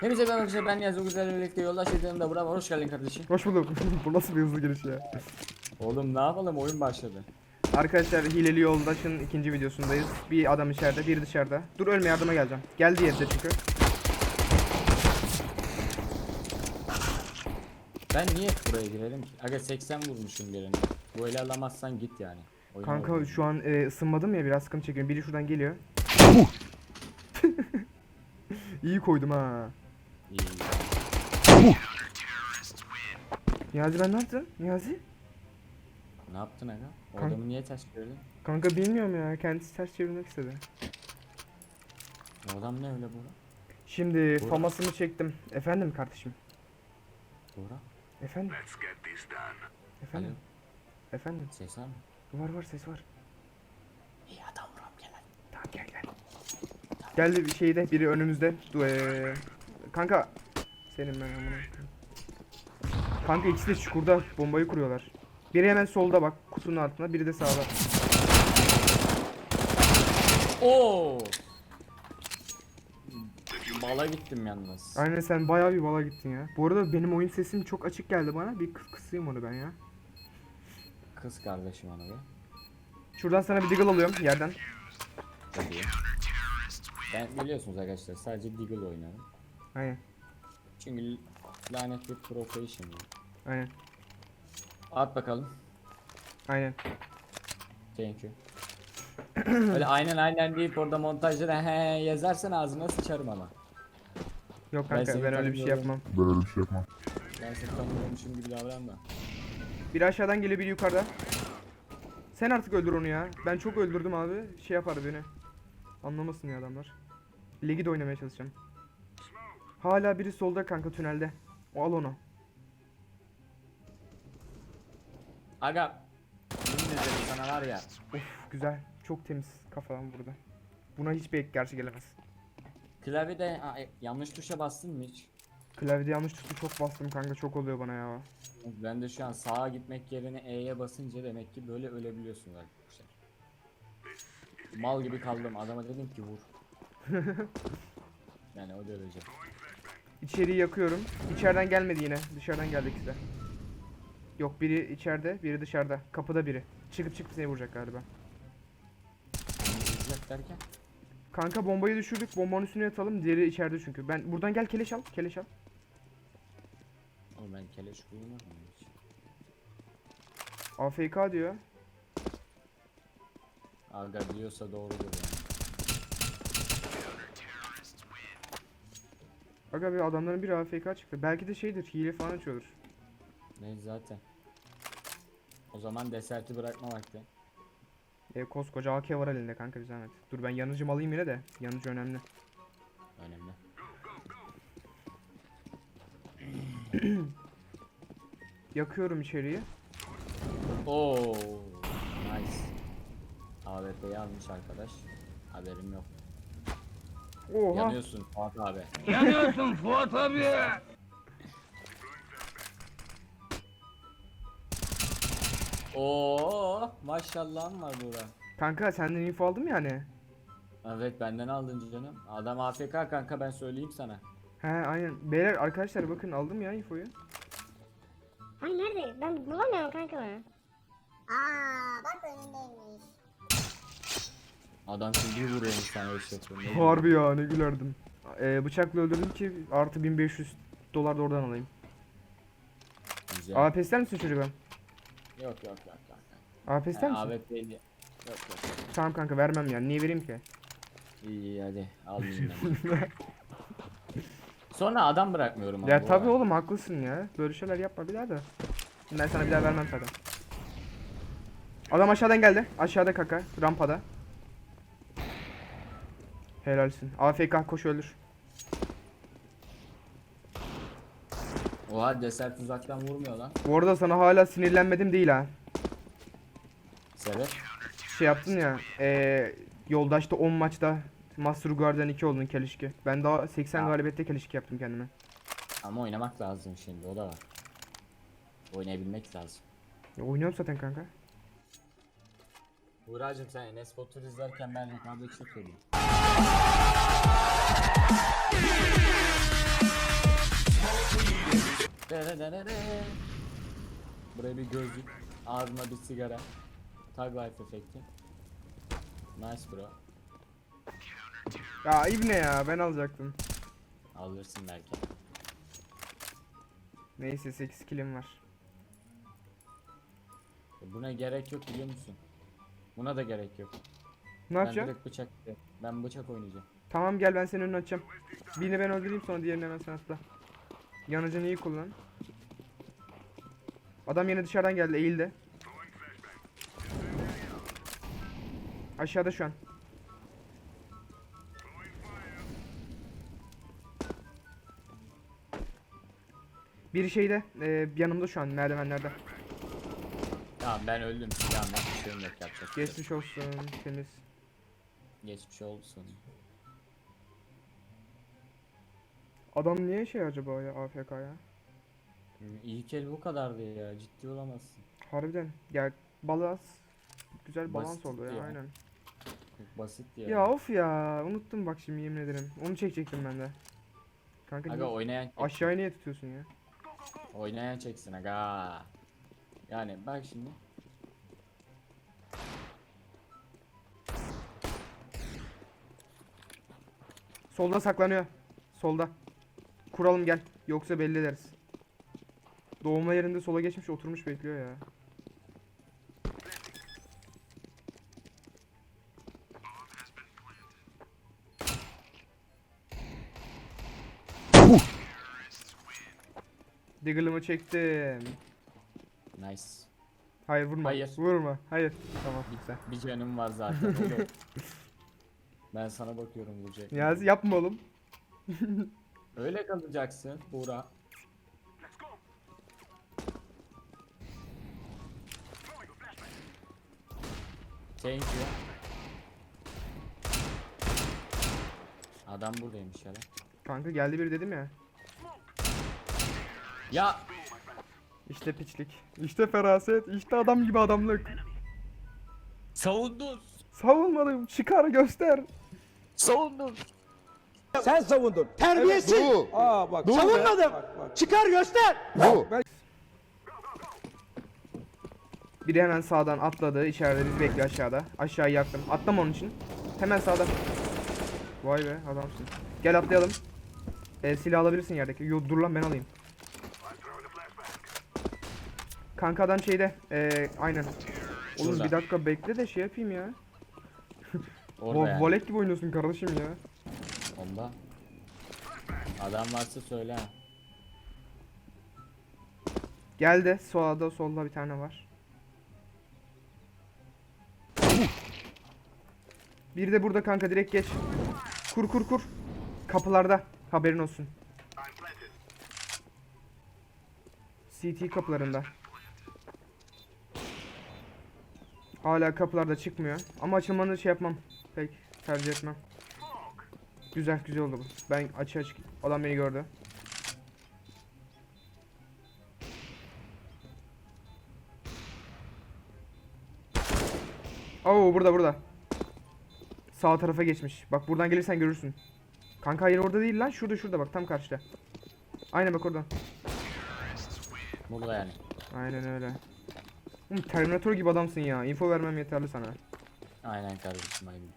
Hepinize merhaba arkadaşlar ben Niyazi Güzel birlikte yoldaş edinimde Burak var. Hoş geldin kardeşim. Hoş bulduk. Bu nasıl bir hızlı giriş ya? Oğlum ne yapalım oyun başladı. Arkadaşlar hileli yoldaşın ikinci videosundayız. Bir adam içeride, biri dışarıda. Dur ölme yardıma geleceğim. Geldi yerde çünkü. Ben niye buraya girelim ki? Aga 80 vurmuşum birini. Bu ele alamazsan git yani. Oyun Kanka oldu. şu an e, ısınmadım ya biraz sıkıntı çekiyorum. Biri şuradan geliyor. İyi koydum ha. İyi. Niyazi ben ne yaptın? Niyazi? Ne yaptın aga? O Kanka- adamı niye ters çevirdin? Kanka bilmiyorum ya. Kendisi ters çevirmek istedi. O adam ne öyle Burak? Şimdi Burak. famasını çektim. Efendim kardeşim. Burak? Efendim. Alo. Efendim. Efendim. Ses var mı? Var var ses var. İyi adam Burak gel hadi. Tamam gel gel. Geldi bir şeyde biri önümüzde. Du eee, kanka senin ben amına. Kanka ikisi de çukurda bombayı kuruyorlar. Biri hemen solda bak kutunun altında, biri de sağda. Oo! Bala gittim yalnız. Aynen sen bayağı bir bala gittin ya. Bu arada benim oyun sesim çok açık geldi bana. Bir kıs kısayım onu ben ya. Kız kardeşim onu be. Şuradan sana bir deagle alıyorum yerden. Tabii. Ben biliyorsunuz arkadaşlar sadece Deagle oynarım. Aynen. Çünkü lanet bir profession. Aynen. At bakalım. Aynen. Thank you. Öyle aynen aynen deyip orada montajda da he yazarsan ağzına sıçarım ama. Yok Ben kanka seni ben, öyle bir şey yapmam. Ben öyle bir şey yapmam. Ben seni tanımıyormuşum gibi davranma. Biri aşağıdan geliyor biri yukarıda. Sen artık öldür onu ya. Ben çok öldürdüm abi. Şey yapar beni. Anlamasın ya adamlar. Ligi de oynamaya çalışacağım. Hala biri solda kanka tünelde. O al onu. Aga yemin ederim sana var ya. Of güzel. Çok temiz kafadan burada. Buna hiçbir ek gerçi gelemez. Klavyede Aa, e, yanlış tuşa bastın mı hiç? Klavyede yanlış tuşu çok bastım kanka çok oluyor bana ya. Ben de şu an sağa gitmek yerine E'ye basınca demek ki böyle ölebiliyorsun arkadaşlar. Mal gibi kaldım adama dedim ki vur. yani o derece. İçeriği yakıyorum. İçeriden gelmedi yine. Dışarıdan geldi ikisi de. Yok biri içeride, biri dışarıda. Kapıda biri. Çıkıp çıkıp seni vuracak galiba. Vuracak derken. Kanka bombayı düşürdük. Bombanın üstüne yatalım. Diğeri içeride çünkü. Ben buradan gel keleş al. Keleş al. Oğlum ben keleş kullanmadım hiç. AFK diyor. Aga diyorsa doğrudur yani. Aga bir adamların bir AFK çıktı. Belki de şeydir. Hile falan açıyordur. Ne zaten. O zaman deserti bırakma vakti. E, koskoca AK var elinde kanka bir zahmet. Dur ben yanıcımı alayım yine de. Yanıcı önemli. Önemli. Yakıyorum içeriği. Oo, nice. AWP'yi almış arkadaş. Haberim yok. Oha. Yanıyorsun Fuat abi. Yanıyorsun Fuat abi. Oo, maşallahım var burada. Kanka senden info aldım yani. Evet benden aldın canım. Adam AFK kanka ben söyleyeyim sana. He aynen. Beyler arkadaşlar bakın aldım ya infoyu. Hani nerede? Ben bulamıyorum kanka ben. Aa bak önündeymiş. Adam şimdi vuruyor yapıyor. Ne diyeyim? Harbi ya ne gülerdim. Ee, bıçakla öldürdüm ki artı 1500 dolar da oradan alayım. Güzel. AP ister misin çocuğum? Yok yok yok yok. AP ister Yani misin? AWP'li. Yok yok. Tamam kanka vermem yani. Niye vereyim ki? İyi iyi hadi al. Sonra adam bırakmıyorum ama ya bu tabii arada. oğlum haklısın ya. Böyle şeyler yapma bir daha da. Ben sana bir daha vermem zaten. Adam aşağıdan geldi. Aşağıda kaka. Rampada. Helalsin. AFK koş öldür. Oha desert uzaktan vurmuyor lan. Bu arada sana hala sinirlenmedim değil ha. Sebep? Şey yaptın ya. Eee yoldaşta 10 maçta Master Guardian 2 oldun Kelişki. Ben daha 80 Ha. galibiyette Kelişki yaptım kendime. Ama oynamak lazım şimdi o da var. Oynayabilmek lazım. Ya oynuyorum zaten kanka. Buğra'cığım sen Enes Batur izlerken ben rekabetçi yapıyordum. Buraya bir gözlük, ağzıma bir sigara. Tag life efekti. Nice bro. Ya ibne ya ben alacaktım. Alırsın belki. Neyse 8 kilim var. E, Buna gerek yok biliyor musun? Buna da gerek yok. Ne Ben yapacağım? direkt bıçak ben bıçak oynayacağım. Tamam gel ben senin önünü açacağım. Birini ben öldüreyim sonra diğerini hemen sen atla. Yanıcını iyi kullan. Adam yine dışarıdan geldi eğildi. Aşağıda şu an. Bir şeyde e, yanımda şu an merdivenlerde. Tamam ben öldüm silahım var bir şeyim yok yapacak. bir şey yok. Geçmiş olsun temiz. Geçmiş olsun. Adam niye şey acaba ya AFK ya? Hı, İlk el bu kadardı ya ciddi olamazsın. Harbiden ya balans güzel balans Basit oldu ya, ya. aynen. Basit ya. Ya of ya unuttum bak şimdi yemin ederim. Onu çekecektim ben de. Kanka Aga oynayan aşağıya niye tutuyorsun ya? Oynayan çeksin aga. Yani bak şimdi. Solda saklanıyor. Solda. Kuralım gel. Yoksa belli ederiz. Doğma yerinde sola geçmiş oturmuş bekliyor ya. Diggle'ımı çektim. Nice. Hayır vurma. Hayır. Vurma. Hayır. Tamam güzel. Bir canım var zaten ben sana bakıyorum vuracak. Niyazi yapma oğlum. Öyle kalacaksın Buğra. Thank you. Adam buradaymış ya lan. Kanka geldi biri dedim ya. Ya İşte piçlik. İşte feraset. İşte adam gibi adamlık. savundun. Savunmadım. Çıkar göster. Savundun. Sen savundun. Terbiyesiz. Bu. Aa bak. Bu. Savunmadım. Çıkar göster. Bu. Biri hemen sağdan atladı. İçeride biz bekliyor aşağıda. Aşağıyı yaktım. Atlama onun için. Hemen sağda. Vay be adamsın. Gel atlayalım. E, silah alabilirsin yerdeki. Yo dur lan ben alayım. Kanka adam şeyde. E, aynen. Oğlum Şurada. bir dakika bekle de şey yapayım ya. Orada Vo- yani. Volet gibi oynuyorsun kardeşim ya. Onda. Adam varsa söyle. Geldi. Sağda solda bir tane var. Bir de burada kanka direkt geç. Kur kur kur. Kapılarda. Haberin olsun. CT kapılarında. Hala kapılarda çıkmıyor. Ama açılmanı şey yapmam. Pek tercih etmem. Güzel güzel oldu bu. Ben açı açık. Adam beni gördü. Oo burada burada. Sağ tarafa geçmiş. Bak buradan gelirsen görürsün. Kanka hayır orada değil lan. Şurada şurada bak tam karşıda. Aynen bak oradan. Burada yani. Aynen öyle. Oğlum Terminator gibi adamsın ya. Info vermem yeterli sana. Aynen kardeşim aynen.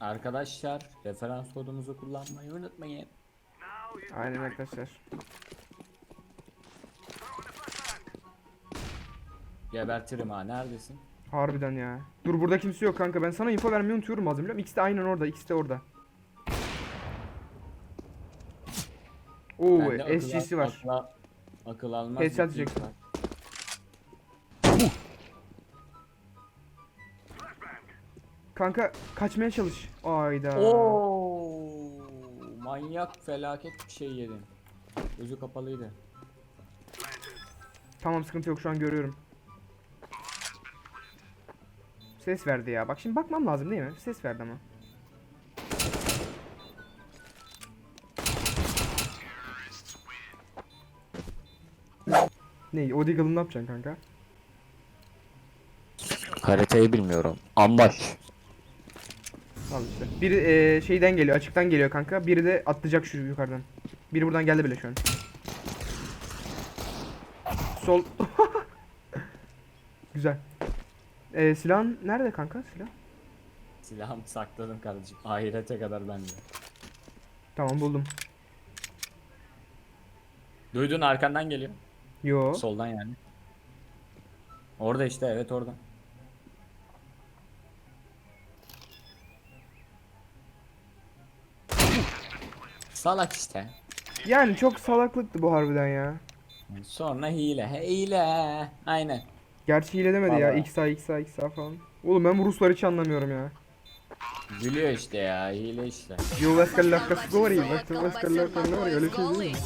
Arkadaşlar referans kodumuzu kullanmayı unutmayın. Aynen arkadaşlar. Gebertirim ha neredesin? Harbiden ya. Dur burada kimse yok kanka. Ben sana info vermeyi unutuyorum bazen biliyor musun? İkisi de aynen orada. İkisi de orada. Oo al- var. Akıl, akıl almaz. Headshot diyeceksin. var. Kanka kaçmaya çalış. Ayda. Oo, manyak felaket bir şey yedin. Gözü kapalıydı. Tamam sıkıntı yok şu an görüyorum. Ses verdi ya. Bak şimdi bakmam lazım değil mi? Ses verdi ama. Ne? O Deagle'ı ne yapacaksın kanka? Haritayı bilmiyorum. Ambaş. Al işte. Biri eee, şeyden geliyor, açıktan geliyor kanka. Biri de atlayacak şu yukarıdan. Biri buradan geldi bile şu an. Sol. Güzel. Eee silahın nerede kanka silah? Silahımı sakladım kardeşim. Ahirete kadar bende. Tamam buldum. Duydun arkandan geliyor. Yo. Soldan yani. Orada işte evet orada. Salak işte. Yani çok salaklıktı bu harbiden ya. Sonra hile. Hile. Aynen. Gerçi hile demedi ya. Vallahi. XA XA XA falan. Oğlum ben bu Rusları hiç anlamıyorum ya. Gülüyor işte ya. Hile işte. Yo Veskallar Kategori. Veskallar Kategori. Öyle bir şey değil mi?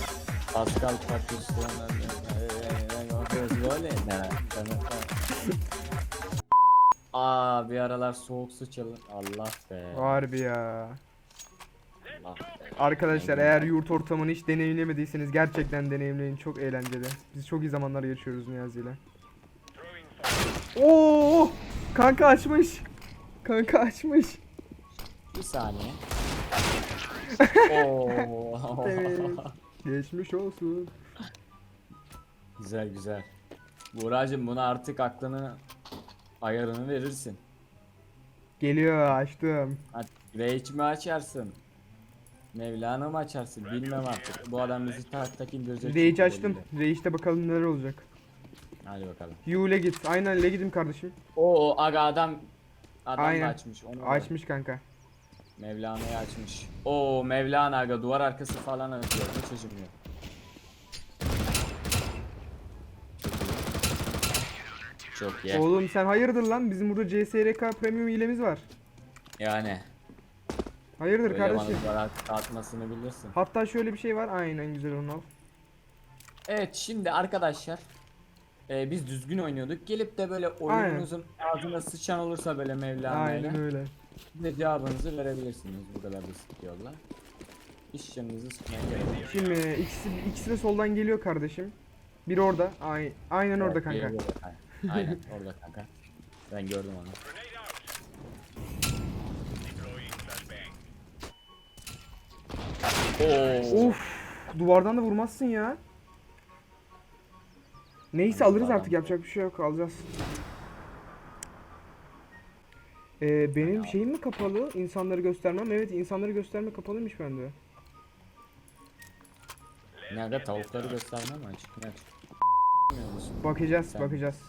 Pascal Patricio. Aa bir aralar soğuk su çalın. Allah be. Harbi ya. Allah. Arkadaşlar eğer yurt ortamını hiç deneyimlemediyseniz gerçekten deneyimleyin. Çok eğlenceli. Biz çok iyi zamanlar geçiyoruz Niyazi ile. Oo! Kanka açmış. Kanka açmış. Bir saniye. Oo. Evet. Geçmiş olsun. güzel güzel. Buğracım buna artık aklını ayarını verirsin. Geliyor açtım. Hadi Rage mi açarsın? Mevlana mı açarsın? Bilmem artık. Bu adam bizi tak tak indirecek. Rage çünkü açtım. Rage'de bakalım neler olacak. Hadi bakalım. You ile git. Aynen ile gidin kardeşim. Oo aga adam adam Aynen. da açmış. Onu da- Açmış kanka. Mevlana'yı açmış. Oo Mevlana aga duvar arkası falan atıyor. Çok iyi. Çok iyi. Oğlum sen hayırdır lan? Bizim burada CSRK premium hilemiz var. Yani. Hayırdır Böyle kardeşim? bana atmasını bilirsin. Hatta şöyle bir şey var. Aynen güzel onu al. Evet şimdi arkadaşlar. e, biz düzgün oynuyorduk. Gelip de böyle oyununuzun ağzına sıçan olursa böyle Mevlana Aynen öyle. size cevabınızı verebilirsiniz. Bu kadar basit yolla. İş canınızı sıkmaya gerek yok. Şimdi ikisi, ikisi de soldan geliyor kardeşim. Biri orada. Ay, aynen orada kanka. bir- bir- Aynen orada kanka. Ben gördüm onu. Oo. Of. Duvardan da vurmazsın ya. Neyse alırız artık yapacak bir şey yok alacağız. Ee, benim şeyim mi kapalı? İnsanları göstermem. Evet insanları gösterme kapalıymış bende. Ne aga tavukları göstermem mi açık? Bakacağız Sen- bakacağız.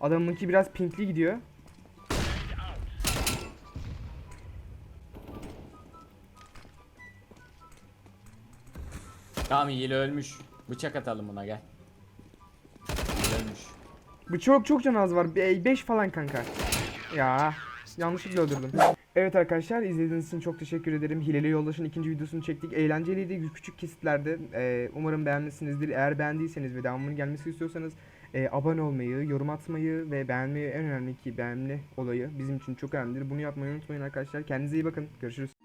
Adamınki biraz pinkli gidiyor. Tamam hile ölmüş. Bıçak atalım buna gel. Hile ölmüş. Bu çok çok can az var. 5 falan kanka. Ya yanlışlıkla öldürdüm. Evet arkadaşlar izlediğiniz için çok teşekkür ederim. Hileli Yoldaş'ın ikinci videosunu çektik. Eğlenceliydi küçük kesitlerde. Ee, umarım beğenmişsinizdir. Eğer beğendiyseniz ve devamının gelmesi istiyorsanız e, abone olmayı, yorum atmayı ve beğenmeyi en önemli ki beğenme olayı bizim için çok önemlidir. Bunu yapmayı unutmayın arkadaşlar. Kendinize iyi bakın. Görüşürüz.